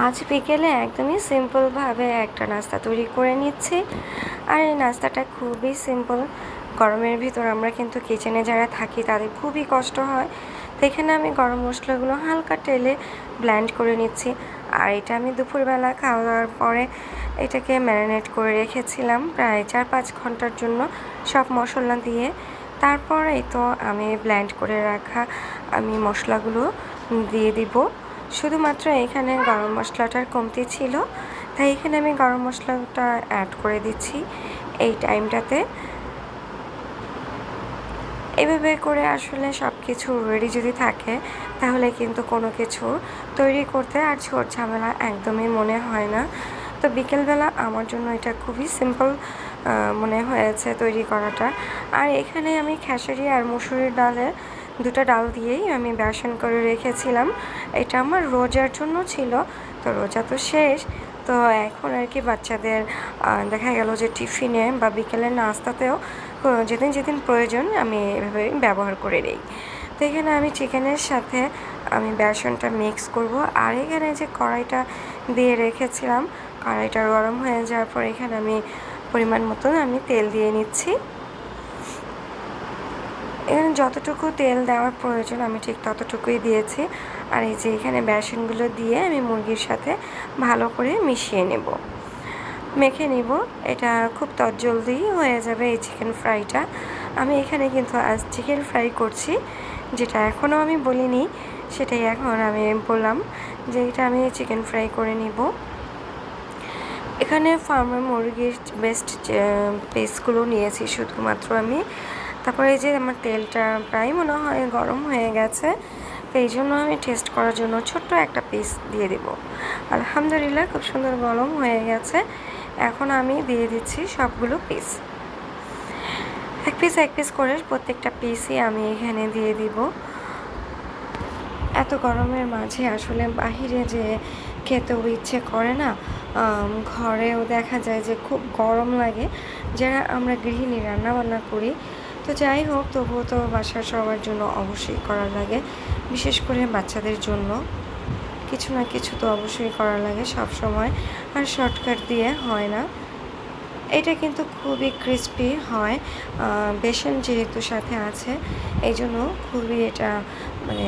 আজ বিকেলে একদমই সিম্পলভাবে একটা নাস্তা তৈরি করে নিচ্ছি। আর এই নাস্তাটা খুবই সিম্পল। গরমের ভিতর আমরা কিন্তু কিচেনে যারা থাকি, তাদের খুবই কষ্ট হয়। তো এখানে আমি গরম মশলাগুলো হালকা তেলে ব্ল্যান্ড করে নিচ্ছি। আর এটা আমি দুপুরবেলা খাওয়া দাওয়ার পরে এটাকে ম্যারিনেট করে রেখেছিলাম প্রায় চার পাঁচ ঘণ্টার জন্য সব মশলা দিয়ে। তারপরেই তো আমি ব্ল্যান্ড করে রাখা আমি মশলাগুলো দিয়ে দিব। শুধুমাত্র এখানে গরম মশলাটার কমতি ছিল, তাই এখানে আমি গরম মশলাটা অ্যাড করে দিচ্ছি এই টাইমটাতে এভাবে করে আসলে সব কিছু রেডি যদি থাকে, তাহলে কিন্তু কোনো কিছু তৈরি করতে আর ছোট ঝামেলা একদমই মনে হয় না। তো বিকেলবেলা আমার জন্য এটা খুবই সিম্পল মনে হয়েছে তৈরি করাটা। আর এখানে আমি খেসারি আর মুসুরির ডালের দুটো ডাল দিয়েই আমি বেসন করে রেখেছিলাম। এটা আমার রোজার জন্য ছিল, তো রোজা তো শেষ। তো এখন আর কি বাচ্চাদের দেখা গেল যে টিফিনে বা বিকেলের নাস্তাতেও যেদিন যেদিন প্রয়োজন আমি এভাবে ব্যবহার করে নিই। তো এখানে আমি চিকেনের সাথে আমি বেসনটা মিক্স করব। আর এখানে যে কড়াইটা দিয়ে রেখেছিলাম, কড়াইটা গরম হয়ে যাওয়ার পর এখানে আমি পরিমাণ মতন আমি তেল দিয়ে নিচ্ছি। এখানে যতটুকু তেল দেওয়ার প্রয়োজন, আমি ঠিক ততটুকুই দিয়েছি। আর এই যে এখানে বেসনগুলো দিয়ে আমি মুরগির সাথে ভালো করে মিশিয়ে নেব। মেখে নিব। এটা খুব তৎজলদি হয়ে যাবে এই চিকেন ফ্রাইটা আমি এখানে কিন্তু আজ চিকেন ফ্রাই করছি, যেটা এখনও আমি বলিনি, সেটাই এখন আমি বললাম যে এটা আমি চিকেন ফ্রাই করে নিব। এখানে ফার্মের মুরগির বেস্ট পিসগুলো নিয়েছি, শুধুমাত্র আমি। তারপরে এই যে আমার তেলটা প্রায় মনে হয় গরম হয়ে গেছে, তো এই জন্য আমি টেস্ট করার জন্য ছোট্ট একটা পিস দিয়ে দিব। আলহামদুলিল্লাহ, খুব সুন্দর গরম হয়ে গেছে। এখন আমি দিয়ে দিচ্ছি সবগুলো পিস এক পিস এক পিস করে প্রত্যেকটা পিসই আমি এখানে দিয়ে দিব। এত গরমের মাঝে আসলে বাহিরে যে খেতেও ইচ্ছে করে না ঘরেও দেখা যায় যে খুব গরম লাগে। যারা আমরা গৃহিণী, রান্নাবান্না করি তো যাই হোক, তবুও তো বাসার সবার জন্য অবশ্যই করা লাগে, বিশেষ করে বাচ্চাদের জন্য। কিছু না কিছু তো অবশ্যই করা লাগে সব সময়, আর শর্টকাট দিয়ে হয় না। এটা কিন্তু খুবই ক্রিস্পি হয় বেসন যেহেতু সাথে আছে, এই জন্য খুবই এটা মানে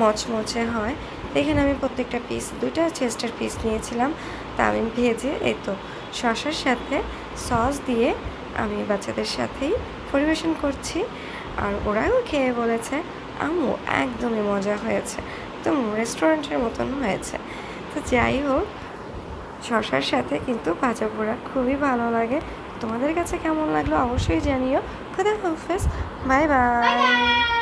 মচমচে হয়। এখানে আমি প্রত্যেকটা পিস দুইটা চেস্টার পিস নিয়েছিলাম, তা আমি ভেজে, এই তো শশার সাথে সস দিয়ে আমি বাচ্চাদের সাথেই পরিবেশন করছি আর ওরাও খেয়ে বলেছে আমু একদমই মজা হয়েছে। একদম রেস্টুরেন্টের মতন হয়েছে। তো যাই হোক, শশার সাথে কিন্তু ভাজা পোড়া খুবই ভালো লাগে। তোমাদের কাছে কেমন লাগল অবশ্যই জানিও। খুদা হাফেজ। Bye bye.